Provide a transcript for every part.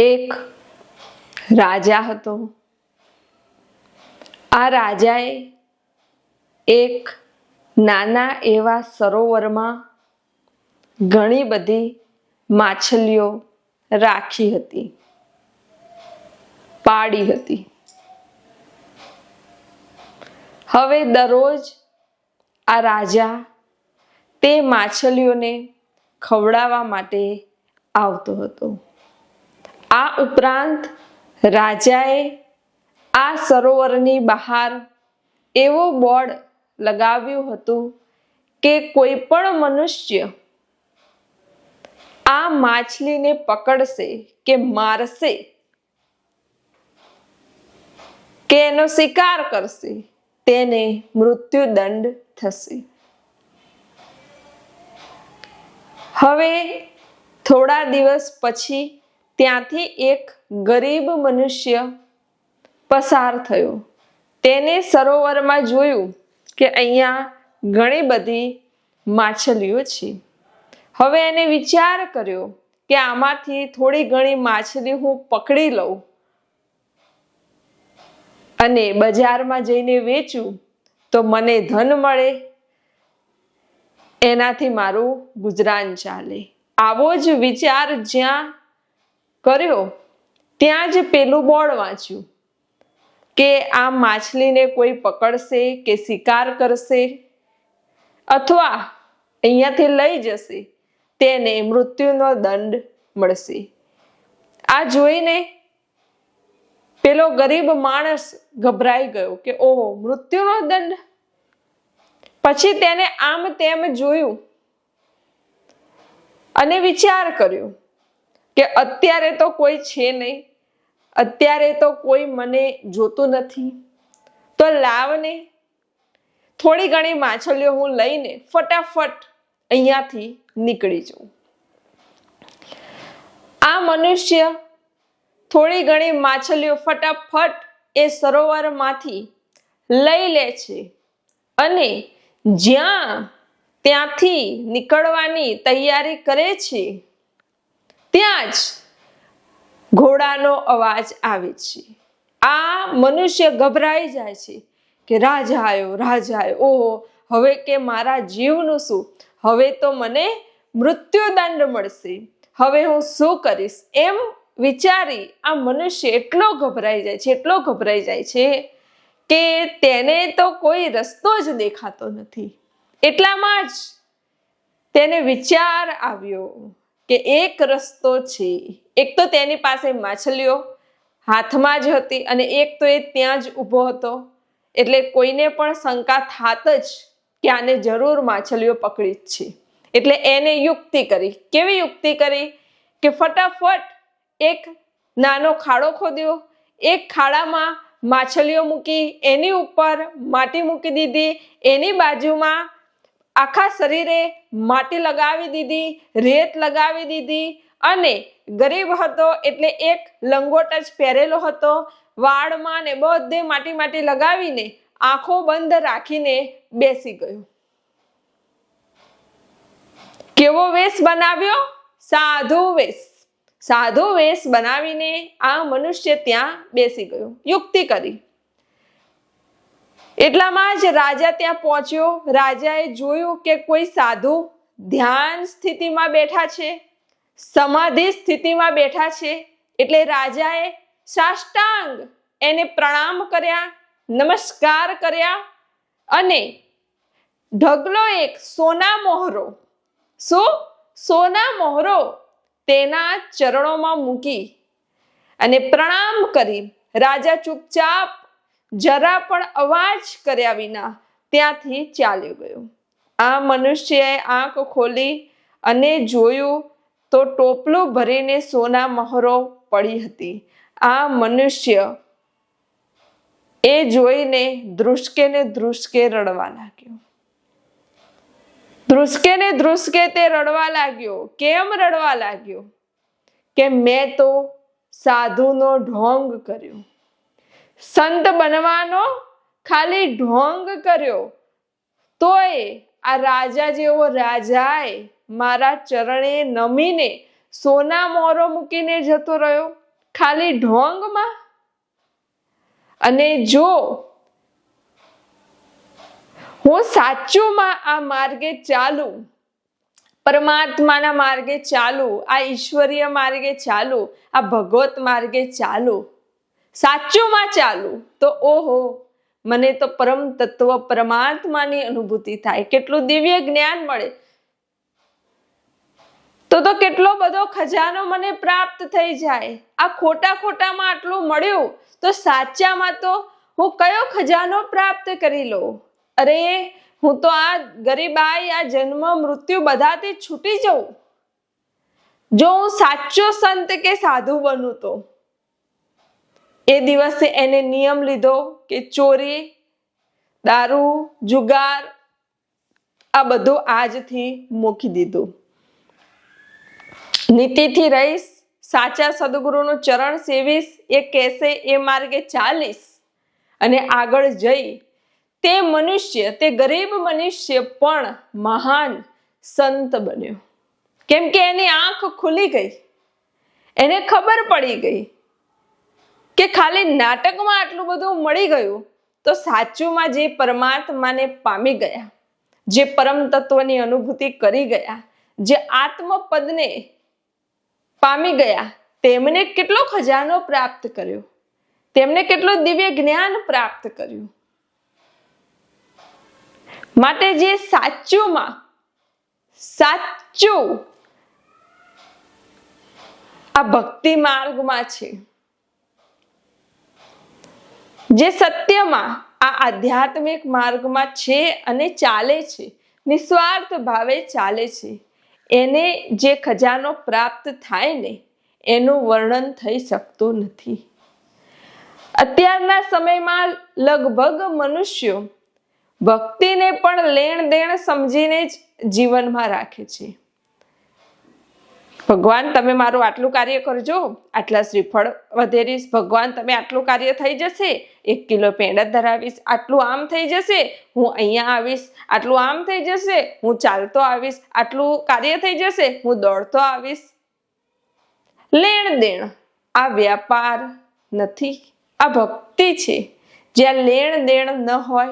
એક રાજા હતો. આ રાજાએ એક નાના એવા સરોવરમાં ઘણી બધી માછલીઓ રાખી હતી, પાડી હતી. હવે દરરોજ આ રાજા તે માછલીઓને ખવડાવવા માટે આવતો હતો. આ ઉપરાંત રાજાએ આ સરોવરની બહાર એવો બોર્ડ લગાવ્યું હતું કે કોઈ પણ મનુષ્ય આ માછલીને પકડશે કે મારશે કે એનો શિકાર કરશે, તેને મૃત્યુદંડ થશે. હવે થોડા દિવસ પછી ત્યાંથી એક ગરીબ મનુષ્ય પસાર થયો. તેને સરોવરમાં જોયું કે અહીંયા ઘણી બધી માછલીઓ છે. હવે એને વિચાર કર્યો કે આમાંથી થોડી ઘણી માછલી હું પકડી લઉં અને બજારમાં જઈને વેચું તો મને ધન મળે. એનાથી મારું ગુજરાન ચાલે. આવો જ વિચાર જ્યાં કર્યો? ત્યાં જ પેલું બોર્ડ વાંચ્યું કે આ માછલીને કોઈ પકડશે કે શિકાર કરશે અથવા અહીંયાથી લઈ જશે, તેને મૃત્યુનો દંડ મળશે. આ જોઈને પેલો ગરીબ માણસ ગભરાઈ ગયો કે ઓહો, મૃત્યુનો દંડ? પછી તેને આમ તેમ જોયું અને વિચાર કર્યો કે અત્યારે તો કોઈ છે નહીં. અત્યારે તો કોઈ મને જોતું નથી. તો લાવને થોડી ઘણી માછલીઓ હું લઈને ફટાફટ અહીંયાથી નીકળી જાઉં. આ મનુષ્ય થોડી ઘણી માછલીઓ ફટાફટ એ સરોવરમાંથી લઈ લે છે અને જ્યાં ત્યાંથી નીકળવાની તૈયારી કરે છે ત્યાં જ ઘોડાનો અવાજ આવે છે. આ મનુષ્ય ગભરાઈ જાય છે કે રાજા આવ્યો રાજા આવ્યો ઓહો, હવે કે મારા જીવનું શું? હવે તો મને મૃત્યુદંડ મળશે. હવે હું શું કરીશ? એમ વિચારી આ મનુષ્ય એટલો ગભરાઈ જાય છે, એટલો ગભરાઈ જાય છે કે તેને તો કોઈ રસ્તો જ દેખાતો નથી. એટલામાં જ તેને વિચાર આવ્યો. કે એક રસ્તો છે. એક તો તેની પાસે માછલીઓ હાથમાં જ હતી અને એક તો એ ત્યાં જ ઊભો હતો. એટલે કોઈને પણ શંકા થાત જ કે આને જરૂર માછલીઓ પકડી જ છે. એટલે એને યુક્તિ કરી. કેવી યુક્તિ કરી? કે ફટાફટ એક નાનો ખાડો ખોદ્યો. એક ખાડામાં માછલીઓ મૂકી, એની ઉપર માટી મૂકી દીધી. એની બાજુમાં આખા શરીરે માટી લગાવી દીધી, રેત લગાવી દીધી અને ગરીબ હતો એટલે એક લંગોટ જ પહેરેલો હતો. વાળમાં ને બધે માટી માટી લગાવીને આંખો બંધ રાખીને બેસી ગયો. કેવો વેશ બનાવ્યો? સાધુ વેશ. સાધુ વેશ બનાવીને આ મનુષ્ય ત્યાં બેસી ગયો. યુક્તિ કરી. એટલામાં જ રાજા ત્યાં પહોંચ્યો. રાજાએ જોયું કે કોઈ સાધુ ધ્યાન સ્થિતિમાં બેઠા છે, સમાધિ સ્થિતિમાં બેઠા છે, એટલે રાજાએ સાષ્ટાંગ એને પ્રણામ કર્યા, નમસ્કાર કર્યા અને ઢગલો એક સોના મોહરો. શું? સોના મોહરો તેના ચરણોમાં મૂકી અને પ્રણામ કરી. રાજા ચૂપચાપ જરા પણ અવાજ કર્યા વિના ત્યાંથી ચાલ્યો ગયો. આ મનુષ્યએ આંખ ખોલી અને જોયું તો ટોપલું ભરીને સોના મહોરો પડી હતી. આ મનુષ્ય એ જોઈને ધ્રુસકે ને ધ્રુસકે રડવા લાગ્યો. ધ્રુસકે ને ધ્રુસકે તે રડવા લાગ્યો. કેમ રડવા લાગ્યો? કે મેં તો સાધુનો ઢોંગ કર્યો. સંત બનવાનો ખાલી ઢોંગ કર્યો. તોય આ રાજા જેવો રાજાએ મારા ચરણે નમીને સોના મોરો મૂકીને જતો રહ્યો. ખાલી ઢોંગમાં? અને જો હું સાચુંમાં આ માર્ગે ચાલુ, પરમાત્માના માર્ગે ચાલુ, આ ઈશ્વરીય માર્ગે ચાલુ, આ ભગવત માર્ગે ચાલુ સાચુંમાં ચાલુ? તો ઓહો, મને તો પરમ તત્વ પરમાત્માની અનુભૂતિ થાય. કેટલું દિવ્ય જ્ઞાન મળે. તો તો કેટલો બધો ખજાનો મને પ્રાપ્ત થઈ જાય. આ ખોટા ખોટામાં આટલું મળ્યું, તો સાચામાં તો હું કયો ખજાનો પ્રાપ્ત કરી લઉં? અરે, હું તો આ ગરીબાઈ આ જન્મ, મૃત્યુ બધાથી છૂટી જઉં. જો હું સાચો સંત કે સાધુ બનું તો? એ દિવસે એને નિયમ લીધો કે ચોરી, દારૂ, જુગાર, આ બધું આજથી મૂકી દીધું. નીતિથી રહીશ, સાચા સદગુરુનું ચરણ સેવીશ, એ કહેશે, એ માર્ગે ચાલીશ અને આગળ જઈ. તે મનુષ્ય, તે ગરીબ મનુષ્ય પણ મહાન સંત બન્યો. કેમ કે એની આંખ ખુલી ગઈ. એને ખબર પડી ગઈ. કે ખાલી નાટકમાં આટલું બધું મળી ગયું, તો સાચુંમાં જે પરમાત્માને પામી ગયા, જે પરમ તત્વની અનુભૂતિ કરી ગયા, જે આત્મપદને પામી ગયા, તેમને કેટલો ખજાનો પ્રાપ્ત કર્યો, તેમને કેટલું દિવ્ય જ્ઞાન પ્રાપ્ત કર્યું. માટે જે સાચુંમાં, સાચું આ ભક્તિ માર્ગમાં છે. જે સત્યમાં આ આધ્યાત્મિક માર્ગમાં છે અને ચાલે છે, નિસ્વાર્થ ભાવે ચાલે છે, એને જે ખજાનો પ્રાપ્ત થાય ને, એનું વર્ણન થઈ શકતું નથી. અત્યારના સમયમાં લગભગ મનુષ્યો ભક્તિને પણ લેણ દેણ સમજીને જ જીવનમાં રાખે છે. ભગવાન, તમે મારું આટલું કાર્ય કરજો. આટલા શ્રીફળ વધેરીશ. ભગવાન, તમે આટલું કાર્ય થઈ જશે. એક કિલો પેંડા ધરાવીશ. આટલું આમ થઈ જશે. હું અહીંયા આવીશ. આટલું આમ થઈ જશે. હું ચાલતો આવીશ. આટલું કાર્ય થઈ જશે. હું દોડતો આવીશ. લેણ દેણ આ વ્યાપાર નથી. આ ભક્તિ છે. જ્યાં લેણ દેણ ન હોય,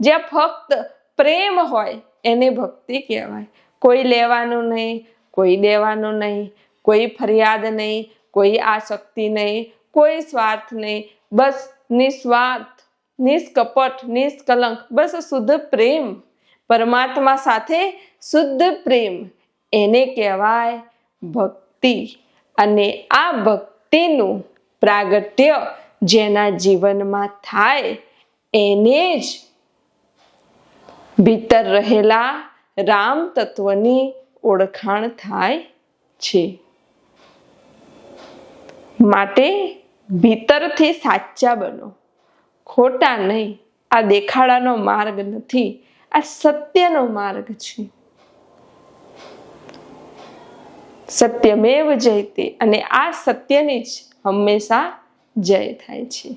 જ્યાં ફક્ત પ્રેમ હોય, એને ભક્તિ કહેવાય. કોઈ લેવાનું નહીં. કોઈ દેવાનું નહીં, કોઈ ફરિયાદ નહીં, કોઈ આસક્તિ નહીં, કોઈ સ્વાર્થ નહીં. બસ નિસ્વાર્થ, નિષ્કપટ, નિષ્કલંક, બસ શુદ્ધ પ્રેમ. પરમાત્મા સાથે શુદ્ધ પ્રેમ. એને કહેવાય ભક્તિ. અને આ ભક્તિનું પ્રાગટ્ય જેના જીવનમાં થાય, એને જ ભીતર રહેલા રામ તત્વની ઓળખાણ થાય છે. માટે ભીતરથી સાચા બનો. ખોટા નહીં. આ દેખાડાનો માર્ગ નથી. આ સત્યનો માર્ગ છે. સત્યમેવ જયતે અને આ સત્યની જ હંમેશા જય થાય છે.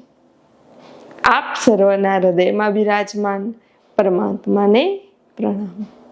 આપ સર્વના હૃદયમાં બિરાજમાન પરમાત્માને પ્રણામ.